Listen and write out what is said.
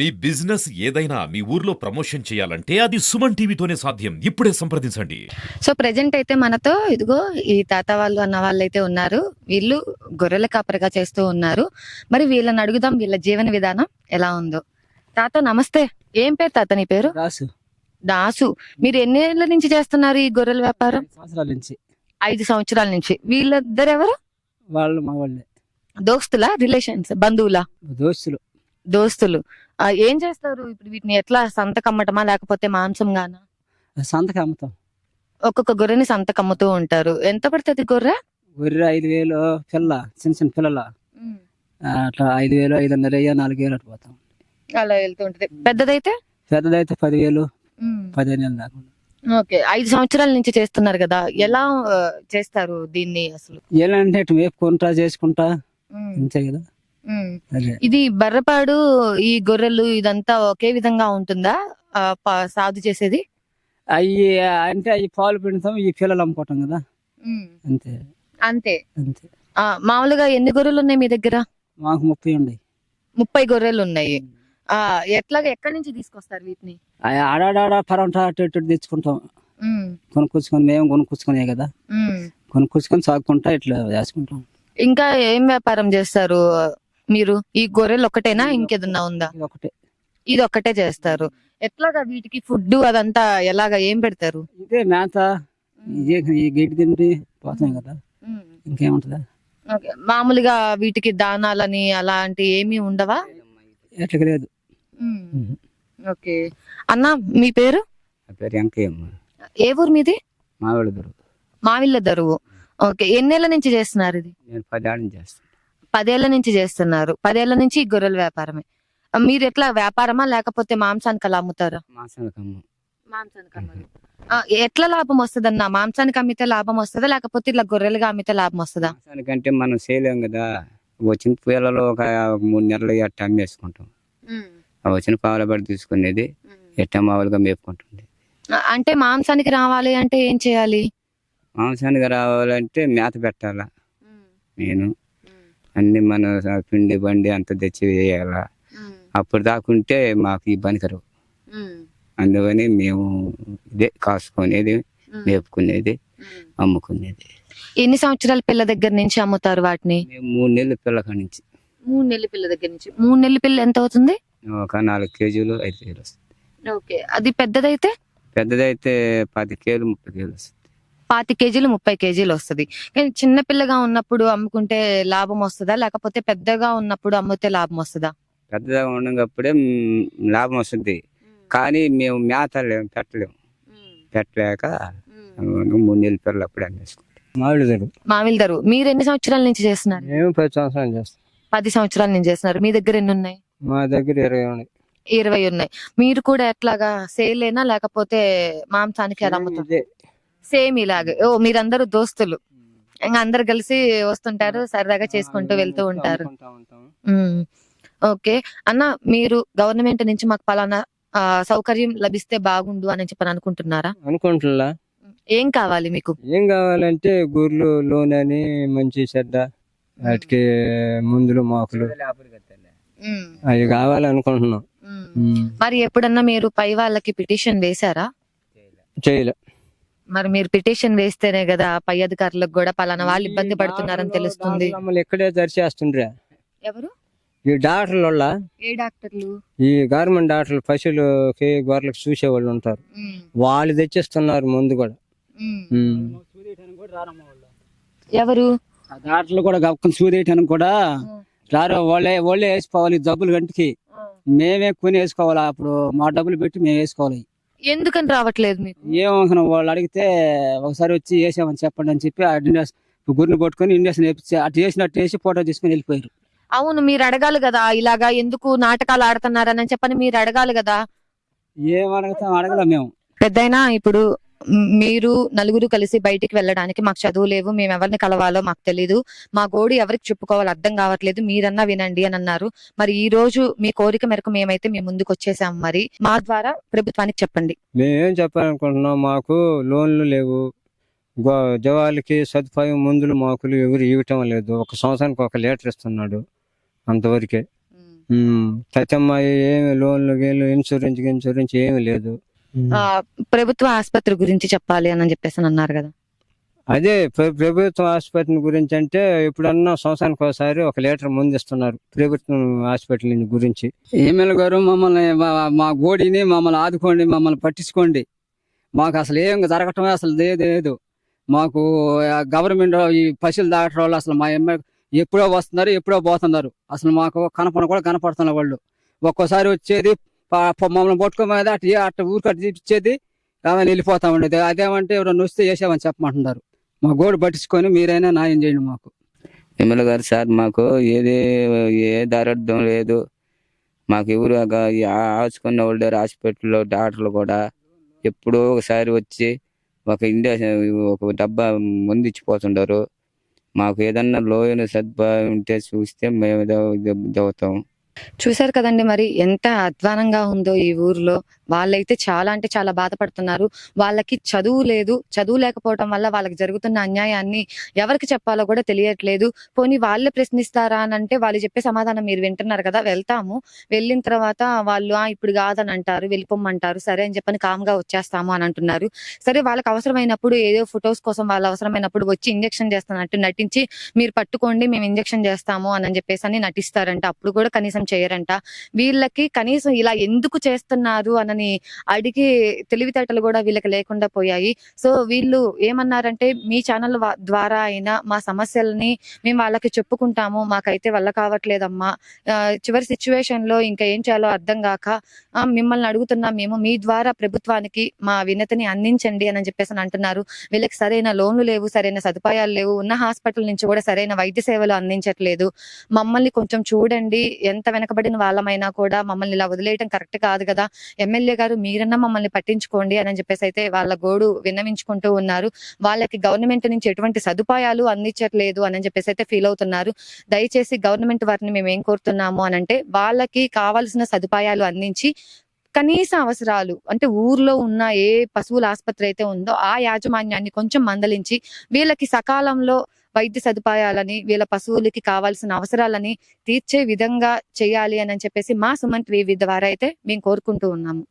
మీ business ఏదైనా మీ ఊర్లో promotion చేయాలంటే అది సుమన్ టీవీతోనే సాధ్యం. ఇప్పుడే సంప్రదించండి. సో ప్రెజెంట్ అయితే మనతో ఇదిగో ఈ తాత వాళ్ళు అన్న వాళ్ళు అయితే ఉన్నారు. వీళ్ళు గొర్రెల కాపరిగా చేస్తూ ఉన్నారు. మరి వీళ్ళని అడుగుదాం వీళ్ళ జీవన విధానం ఎలా ఉందో. తాత నమస్తే. ఏం పేరు తాత నీ పేరు? రాసు దాసు. మీరు ఎన్ని ఏళ్ళ నుంచి చేస్తున్నారు ఈ గొర్రెల వ్యాపారం? ఐదు సంవత్సరాల నుంచి. ఐదు సంవత్సరాల నుంచి. వీళ్ళిద్దరు ఎవరు వాళ్ళు మా వాళ్ళే. దోస్తులా రిలేషన్స్ బంధువులా? దోస్తులు. దోస్తులు. ఏం చేస్తారు? ఇప్పుడు వీటిని ఎట్లా సంతకమ్మటమా? లేకపోతే మాంసం గానా సంతకి అమ్ముతాం ఒక్కొక్క గొర్రెని సంతకమ్ముతూ ఉంటారు. ఎంత పడుతుంది గొర్రె? గొర్రె ఐదు వేలు పిల్ల చిన్న చిన్న పిల్లల. అట్లా ఐదు వేలు ఐదున్నర వెయ్యి నాలుగు వేలు అట్లా పోతాం. అలా వెళ్తూ ఉంటది. పెద్దదైతే? పెద్దదైతే పదివేలు పదిహేను వేలు దాకా ఓకే. ఐదు సంవత్సరాల నుంచి చేస్తున్నారు కదా. ఎలా ఆ, చేస్తారు దీన్ని అసలు? ఏలంటే ఇటు మేపుకుంటా చేసుకుంటా అంతే కదా. ఉమ్. అదే ఇది బర్రపాడు ఈ గొర్రెలు ఇదంతా ఒకే విధంగా ఉంటుందా? సాగు చేసేది? అవి అంటే అవి పాలు పిండుతాం ఈ పిల్లలు అమ్ముకుంటాం కదా? అంతే. అంతే. అంతే. ఆ, మామూలుగా ఎన్ని గొర్రెలు ఉన్నాయి మీ దగ్గర? మాకు ముప్పై ఉన్నాయి ముప్పై గొర్రెలు ఉన్నాయి. ఆ ఎట్లాగా ఎక్కడి నుంచి తీసుకొస్తారు వీటిని? ఆడాడాడ పరంటా అటు ఇటు తెచ్చుకుంటాం. కొనుక్కొచ్చుకొని మేము కొనుక్కొచ్చుకునే కదా. కొనుక్కొచ్చుకొని సాగుకుంటా ఇట్లా చేసుకుంటాం ఇంకా ఏం వ్యాపారం చేస్తారు? మీరు ఈ గొర్రెలు ఒకటేనా ఇంకేదన్నా ఉందా? ఒకటే ఇది ఒక్కటే. చేస్తారు. ఎట్లాగా వీటికి ఫుడ్ అదంతా ఎలాగా ఏం పెడతారు? ఇదే మేత ఇదే ఈ గడ్డి తిండి పోతాం కదా. ఇంకేముంటుందా? ఓకే. మామూలుగా వీటికి దానాలని అలాంటి ఏమీ ఉండవా? లేదు. ఓకే. అన్న మీ పేరు? నా పేరు వెంకయ్యమ్మ. ఏ ఊరు మీది? మావిడ దొరు మావిళ్ళ దరువు. ఓకే. ఎన్నేళ్ళ నుంచి చేస్తున్నారు ఇది? నేను నుంచి చేస్తాను పదేళ్ళ నుంచి చేస్తున్నారు. పదేళ్ళ నుంచి ఈ గొర్రెల వ్యాపారమే. మీరు ఎట్లా వ్యాపారమా లేకపోతే మాంసానికి అలా అమ్ముతారా మాసానికి అమ్మాలి ఎట్లా లాభం వస్తుందన్న? మాంసానికి అమ్మితే లాభం వస్తుందా లేకపోతే ఇట్లా గొర్రెలుగా అమ్మితే లాభం వస్తుందా? మాసానికి అంటే మనం చేయలేం కదా. వచ్చిన పిల్లలు ఒక మూడు నెలలు అట్ట అమ్మేసుకుంటాం. వచ్చిన పావుల పడి తీసుకునేది ఎట్ట మామూలుగా మేపుకుంటుంది అంటే మాంసానికి రావాలి అంటే ఏం చేయాలి? మాంసానికి రావాలంటే మేత పెట్టాలా. నేను అన్ని మన పిండి బండి అంత తెచ్చి వేయాలా. అప్పుడు దాకుంటే మాకు ఈ పనికరు అందుకని మేము ఇదే కాసుకునేది మేపుకునేది అమ్ముకునేది. ఎన్ని సంవత్సరాల పిల్ల దగ్గర నుంచి అమ్ముతారు వాటిని? మూడు నెలలు పిల్లక నుంచి. మూడు నెలల పిల్ల దగ్గర నుంచి. మూడు నెలల పిల్ల ఎంత అవుతుంది? ఒక నాలుగు కేజీలు ఐదు కేజీలు వస్తుంది. ఓకే. అది పెద్దదైతే? పెద్దదైతే పది కేజీలు ముప్పై కేజీలు వస్తుంది. పాతి కేజీలు ముప్పై కేజీలు వస్తుంది. కానీ చిన్న పిల్లగా ఉన్నప్పుడు అమ్ముకుంటే లాభం వస్తుందా? లేకపోతే పెద్దగా ఉన్నప్పుడు అమ్మితే లాభం వస్తుందా? పెద్దగా ఉండగప్పుడే మ్, లాభం వస్తుంది. కానీ మేము మేత లేము పెట్టలేము పెట్టలేక మూడు నెలలు పిల్లలు అప్పుడే అమ్మేసుకుంటాం. మామిడి మామిల్దరు మీరు ఎన్ని సంవత్సరాల నుంచి చేస్తున్నారు? మేము పది సంవత్సరాలు చేస్తాం. పది సంవత్సరాల నుంచి చేస్తున్నారు. మీ దగ్గర ఎన్ని ఉన్నాయి? మా దగ్గర ఇరవై ఉన్నాయి. ఇరవై ఉన్నాయి. మీరు కూడా ఎట్లాగా సేలేనా లేకపోతే మాంసానికి ఎలా అమ్ముతారు? ఇదే. సేమ్ ఇలాగే. ఓ మీరందరూ దోస్తులు. ఇంకా అందరు కలిసి వస్తుంటారు సరదాగా చేసుకుంటూ వెళ్తూ ఉంటారు. ఓకే. అన్న మీరు గవర్నమెంట్ నుంచి మాకు పలానా సౌకర్యం లభిస్తే బాగుండు అని చెప్పని అనుకుంటున్నారా? అనుకుంటున్నా. ఏం కావాలి మీకు? ఏం కావాలంటే గొర్రెలు లోన్ అని మంచి చెడ్డ వాటికి మందులు మాకులు. అవి కావాలనుకుంటున్నాం. మరి ఎప్పుడన్నా మీరు పై వాళ్ళకి పిటిషన్ వేశారా? చేయలే. మరి మీరు పిటిషన్ వేస్తేనే కదా పై అధికారులకు కూడా పలానా వాళ్ళు ఇబ్బంది పడుతున్నారని తెలుస్తుంది. మమ్మల్ని ఇక్కడే దరిచేస్తుండ్రే ఎవరు? ఈ డాక్టర్ల వల్ల ఏ డాక్టర్లు? ఈ గవర్నమెంట్ డాక్టర్లు పశువులకి గొర్రెలకు చూసే వాళ్ళు ఉంటారు వాళ్ళు తెచ్చిస్తున్నారు ముందు కూడా. ఉమ్. ఎవరు? ఆ డాక్టర్లు కూడా సూదేయటానికి కూడా రారు వాళ్ళే వాళ్ళే వేసుకోవాలి డబ్బులు గంటకి. మేమే కొని వేసుకోవాలి? అప్పుడు మా డబ్బులు పెట్టి మేము వేసుకోవాలి. ఎందుకని రావట్లేదు మీకు? ఏమనుకున్నా వాళ్ళు అడిగితే ఒకసారి వచ్చి వేసామని చెప్పండి అని చెప్పి ఆ ఇండియస్ గురిని పట్టుకొని ఇండియస్ వేపించి అటు వేసినట్టు వేసి ఫోటో తీసుకొని వెళ్ళిపోయారు. అవును మీరు అడగాలి కదా ఇలాగా ఎందుకు నాటకాలు ఆడుతున్నారని చెప్పని మీరు అడగాలి కదా. ఏం అడుగుతాం అడగలే మేము. పెద్దయినా ఇప్పుడు మీరు నలుగురు కలిసి బయటికి వెళ్ళడానికి మాకు చదువు లేవు మేము ఎవరిని కలవాలో మాకు తెలీదు. మా గోడు ఎవరికి చెప్పుకోవాలో అర్థం కావట్లేదు మీరన్నా వినండి అని అన్నారు. మరి ఈ రోజు మీ కోరిక మేరకు మేమైతే మీ ముందుకు వచ్చేసాం మరి. మా ద్వారా ప్రభుత్వానికి చెప్పండి. మేమేం చెప్పాలనుకుంటున్నాం మాకు లోన్లు లేవు. జవాళ్ళకి సదుపాయం మందులు మాకులు ఎవరు ఇవ్వటం లేదు. ఒక సంవత్సరానికి ఒక లీటర్ ఇస్తున్నాడు అంతవరకే. సత్యమ్మ ఏమి లోన్లు గీన్లు ఇన్సూరెన్స్ ఇన్సూరెన్స్ ఏమి లేదు. ప్రభుత్వ ఆసుపత్రి గురించి చెప్పాలి అని చెప్పేసి అని అన్నారు కదా. అదే ప్ర- ప్రభుత్వ ఆసుపత్రి గురించి అంటే ఎప్పుడన్నా సంవత్సరానికి ఒకసారి ఒక లీటర్ ముందు ఇస్తున్నారు ప్రభుత్వం హాస్పిటల్ గురించి. ఎమ్మెల్యే గారు మమ్మల్ని మా- మా గోడిని మమ్మల్ని ఆదుకోండి మమ్మల్ని పట్టించుకోండి. మాకు అసలు ఏం జరగటమే అసలు లేదు లేదు. మాకు గవర్నమెంట్ ఈ పశువులు దాగటం వాళ్ళు అసలు మా ఎమ్మెల్యే ఎప్పుడో వస్తున్నారు ఎప్పుడో పోతున్నారు. అసలు మాకు కనపడ కూడా కనపడుతున్నారు వాళ్ళు. ఒక్కోసారి వచ్చేది మమ్మల్ని పట్టుకోమేది అటు అట్ట అటు ఊరికి చూపించేది ఆమె వెళ్ళిపోతా ఉండేది. అదేమంటే ఎవరైనా వస్తే చేసామని చెప్పమంటున్నారు. మా గోడు పట్టించుకొని మీరైనా న్యాయం చేయండి మాకు. ఎమ్మెల్యే గారు సార్ మాకు ఏది ఏ దారర్థం లేదు. మాకు ఎవరు ఆచుకున్న వాళ్ళు హాస్పిటల్లో డాక్టర్లు కూడా ఎప్పుడో ఒకసారి వచ్చి ఒక ఇండియా ఒక డబ్బా ముందు ఇచ్చిపోతుంటారు. మాకు ఏదన్నా లోయన సదుపాయం ఉంటే చూస్తే మేము దవుతాం చూశారు కదండి మరి ఎంత అధ్వానంగా ఉందో ఈ ఊర్లో. వాళ్ళైతే చాలా అంటే చాలా బాధపడుతున్నారు. వాళ్ళకి చదువు లేదు. చదువు లేకపోవడం వల్ల వాళ్ళకి జరుగుతున్న అన్యాయాన్ని ఎవరికి చెప్పాలో కూడా తెలియట్లేదు. పోనీ వాళ్ళే ప్రశ్నిస్తారా అని అంటే వాళ్ళు చెప్పే సమాధానం మీరు వింటున్నారు కదా వెళ్తాము. వెళ్ళిన తర్వాత వాళ్ళు "ఆ, ఇప్పుడు కాదని అంటారు వెళ్ళిపోమ్మంటారు. సరే అని చెప్పని కామ్గా వచ్చేస్తాము అని అంటున్నారు. సరే వాళ్ళకి అవసరమైనప్పుడు ఏదో ఫొటోస్ కోసం వాళ్ళు అవసరమైనప్పుడు వచ్చి ఇంజెక్షన్ చేస్తున్నట్టు నటించి మీరు పట్టుకోండి మేము ఇంజెక్షన్ చేస్తాము అని చెప్పేసి అని నటిస్తారంట. అప్పుడు కూడా కనీసం చేయరంట. వీళ్ళకి కనీసం ఇలా ఎందుకు చేస్తున్నారు అనని అడిగి తెలివితేటలు కూడా వీళ్ళకి లేకుండా పోయాయి. సో వీళ్ళు ఏమన్నారంటే మీ ఛానల్ ద్వారా అయినా మా సమస్యలని మేము వాళ్ళకి చెప్పుకుంటాము. మాకైతే వల్ల కావట్లేదమ్మా. చివరి సిచ్యువేషన్లో ఇంకా ఏం చేయాలో అర్థం కాక మిమ్మల్ని అడుగుతున్నాం మేము మీ ద్వారా ప్రభుత్వానికి మా వినతిని అందించండి అని చెప్పేసి అని అంటున్నారు. వీళ్ళకి సరైన లోన్లు లేవు సరైన సదుపాయాలు లేవు. ఉన్న హాస్పిటల్ నుంచి కూడా సరైన వైద్య సేవలు అందించట్లేదు. మమ్మల్ని కొంచెం చూడండి. ఎంత వెనకబడిన వాళ్ళమైనా కూడా మమ్మల్ని ఇలా వదిలేయటం కరెక్ట్ కాదు కదా. ఎమ్మెల్యే గారు మీరన్నా మమ్మల్ని పట్టించుకోండి అని చెప్పేసి అయితే వాళ్ళ గోడు విన్నవించుకుంటూ ఉన్నారు. వాళ్ళకి గవర్నమెంట్ నుంచి ఎటువంటి సదుపాయాలు అందించట్లేదు అని చెప్పేసి అయితే ఫీల్ అవుతున్నారు. దయచేసి గవర్నమెంట్ వారిని మేము ఏం కోరుతున్నాము అని అంటే వాళ్ళకి కావాల్సిన సదుపాయాలు అందించి కనీస అవసరాలు అంటే ఊర్లో ఉన్న ఏ పశువుల ఆసుపత్రి అయితే ఉందో ఆ యాజమాన్యాన్ని కొంచెం మందలించి వీళ్ళకి సకాలంలో వైద్య సదుపాయాలని వీళ్ళ పశువులకి కావాల్సిన అవసరాలని తీర్చే విధంగా చేయాలి అని చెప్పేసి మా సుమంత్ వివి ద్వారా అయితే మేము కోరుకుంటూ ఉన్నాము.